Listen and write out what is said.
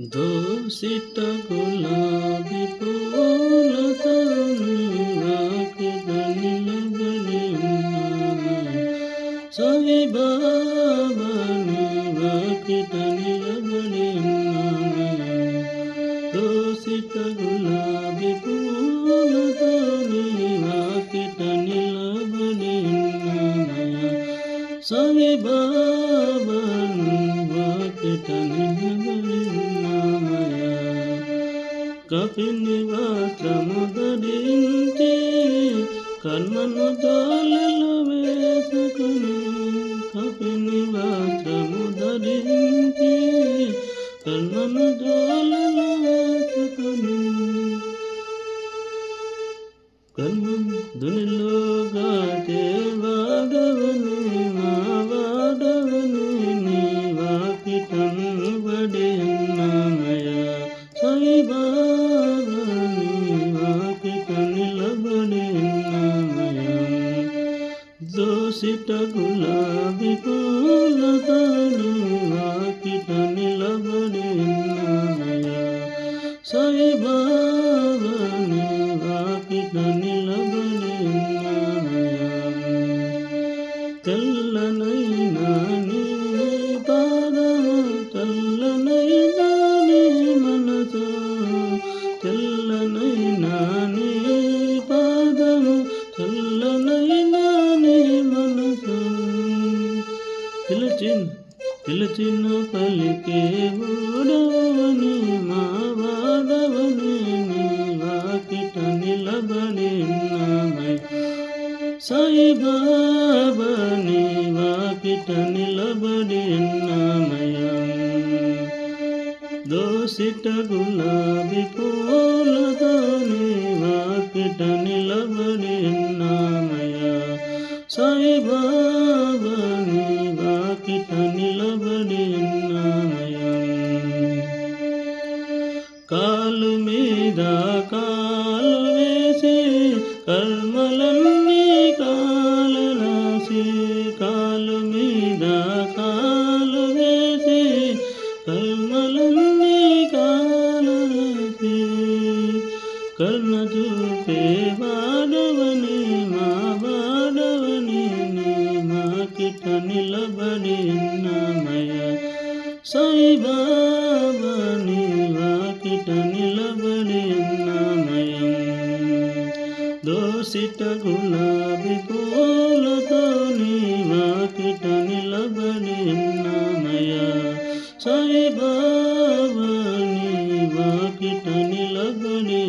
ದೋಷಿತ ಗುಲಾಬಿ ಪೂಲ ಸವಿ ದೋಷಿತ ಗುಲಾಬಿ ಪೂಲ ಸವಿ ಬಾಬನು ವಾಕಿತನಿ కపిని వస్త్రము ధరించి కర్మను దోలలో వేసుకుని కపిని వస్త్రము ధరించి కర్మను దోలలో వేసుకుని కర్మ దునిలోగా చే దోసిట గులాబీ పూలతో నీ వాకిట నిలబడి ఉన్నామయ్యా సాయి तिल चिन तिल चिन पल के बुडवने ಮಾವನವನೇ ವಾಕಿಟ ನಿಲಬನೆ ನಮೈ ಸಾಯಿ ಬಾಬನೆ ವಾಕಿಟ ನಿಲಬನೆ ನಮಯ ದೋಸಿಟ ಗುಲಾಬಿ ಪೂಲದನೆ ವಾಕಿಟ ನಿಲಬನೆ ನಮಯ ಸಾಯಿ ಬಾಬ నిలబడి కాలు మీద కాలు వేసి కర్మలన్నీ కాలనాసి కాలు మీద కాలు వేసి కర్మలన్నీ కాలనాసి కర్మ చూపే వాడవని మా వాడవని మా కిట నిలబడి సాయిబాబా నీ వాకిట నిలబడి ఉన్నామయం. దోసిట గులాబీ పూలతో నీ వాకిట నిలబడి ఉన్నామయ సాయిబాబా నీ వాకిట నిలబడి